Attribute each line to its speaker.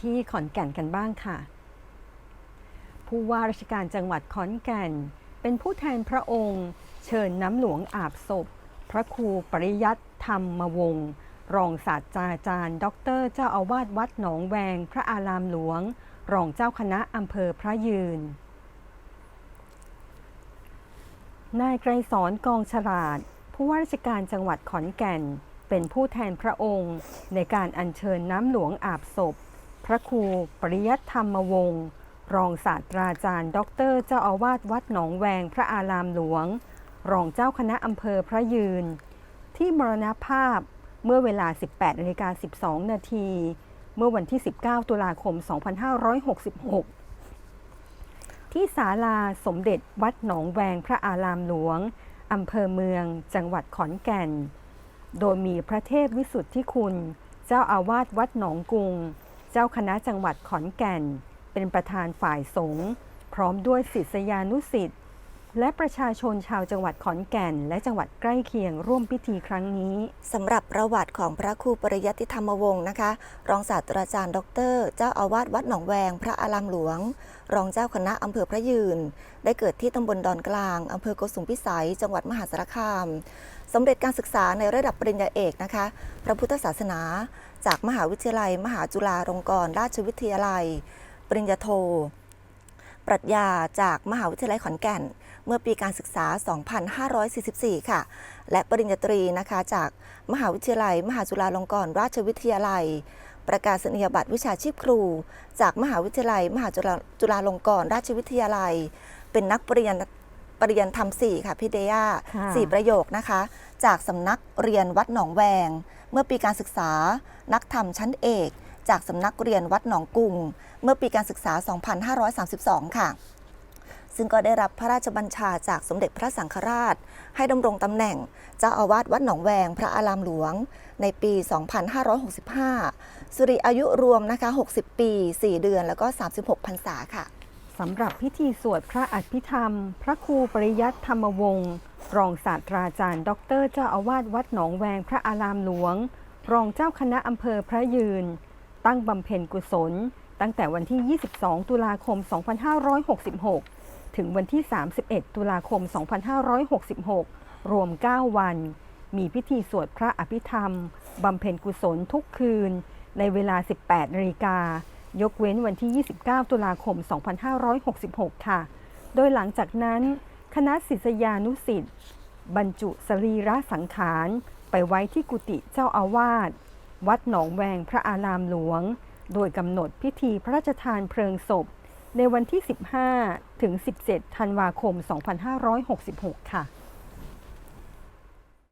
Speaker 1: ที่ขอนแก่นกันบ้างค่ะ ผู้ว่าราชการจังหวัดขอนแก่น เป็นผู้แทนพระองค์ เชิญน้ำหลวงอาบศพ พระครูปริยัติธรรมวงศ์รองศาสตราจารย์ ดร เจ้าอาวาสวัดหนองแวง พระอารามหลวง รองเจ้าคณะอำเภอพระยืน นายไกรสอนกองฉลาด ผู้ว่าราชการจังหวัดขอนแก่น เป็นผู้แทนพระองค์ ในการอัญเชิญน้ำหลวงอาบศพ พระครูปริยัติธรรมวงศ์รองศาสตราจารย์ ดร เจ้าอาวาสวัดหนองแวงพระอารามหลวง รองเจ้าคณะอำเภอพระยืน ที่มรณภาพเมื่อเวลา 18นาฬิกา12 นาที เมื่อวันที่ 19 ตุลาคม 2566 ที่ศาลาสมเด็จวัดหนองแวงพระอารามหลวงอำเภอเมือง จังหวัดขอนแก่น โดยมีพระเทพวิสุทธิคุณ เจ้าอาวาสวัดหนองกุง เจ้าคณะจังหวัดขอนแก่น เป็นประธานฝ่ายสงฆ์พร้อมด้วยศิษยานุศิษย์และประชาชนชาวจังหวัดขอนแก่น และจังหวัดใกล้เคียงร่วมพิธีครั้งนี้
Speaker 2: สำหรับประวัติของพระครูปริยัติธรรมวงศ์นะคะ รองศาสตราจารย์ ดร เจ้าอาวาสวัดหนองแวง พระอารามหลวง รองเจ้าคณะอำเภอพระยืน ได้เกิดที่ตำบลดอนกลางอำเภอโกสุมพิสัย จังหวัดมหาสารคามสำเร็จการศึกษาในระดับปริญญาเอกนะคะ พระพุทธศาสนา จากมหาวิทยาลัย มหาจุฬาลงกรณราชวิทยาลัย ปริญญาโท ปรัชญาจากมหาวิทยาลัยขอนแก่น เมื่อปีการศึกษา 2544 ค่ะ และปริญญาตรีนะคะจากมหาวิทยาลัย มหาจุฬาลงกรณราชวิทยาลัย ประกาศนียบัตรวิชาชีพครู จากมหาวิทยาลัย มหาจุฬาลงกรณราชวิทยาลัย เป็นนักปริญญา ปริญญาธรรม4ค่ะพี่เดียสี่ประโยคนะคะ จากสำนักเรียนวัดหนองแวง เมื่อปีการศึกษานักธรรมชั้นเอก จากสำนักเรียนวัดหนองกุงเมื่อปีการศึกษา 2532 ค่ะ ซึ่งก็ได้รับพระราชบัญชาจากสมเด็จพระสังฆราช ให้ดำรงตำแหน่งเจ้าอาวาสวัดหนองแวง พระอารามหลวง ในปี 2565 สุริอายุรวมนะคะ 60 ปี 4 เดือนแล้วก็ 36พรรษาค่ะ
Speaker 1: สำหรับพิธีสวดพระอภิธรรม พระครูปริยัติธรรมวงศ์รองศาสตราจารย์ ดร เจ้าอาวาสวัดหนองแวงพระอารามหลวง รองเจ้าคณะอำเภอพระยืน ตั้งบำเพ็ญกุศล ตั้งแต่วันที่ 22 ตุลาคม 2566 ถึงวันที่ 31 ตุลาคม 2566 รวม 9 วัน มีพิธีสวดพระอภิธรรม บำเพ็ญกุศลทุกคืน ในเวลา 18นาฬิกา ยกเว้นวันที่ 29 ตุลาคม 2566 ค่ะ โดยหลังจากนั้นคณะศิษยานุสิษย์บรรจุสรีระสังขารไปไว้ที่กุฏิเจ้าอาวาส วัดหนองแวงพระอารามหลวง โดยกำหนดพิธีพระราชทานเพลิงศพ ในวันที่ 15 ถึง 17 ธันวาคม 2566 ค่ะ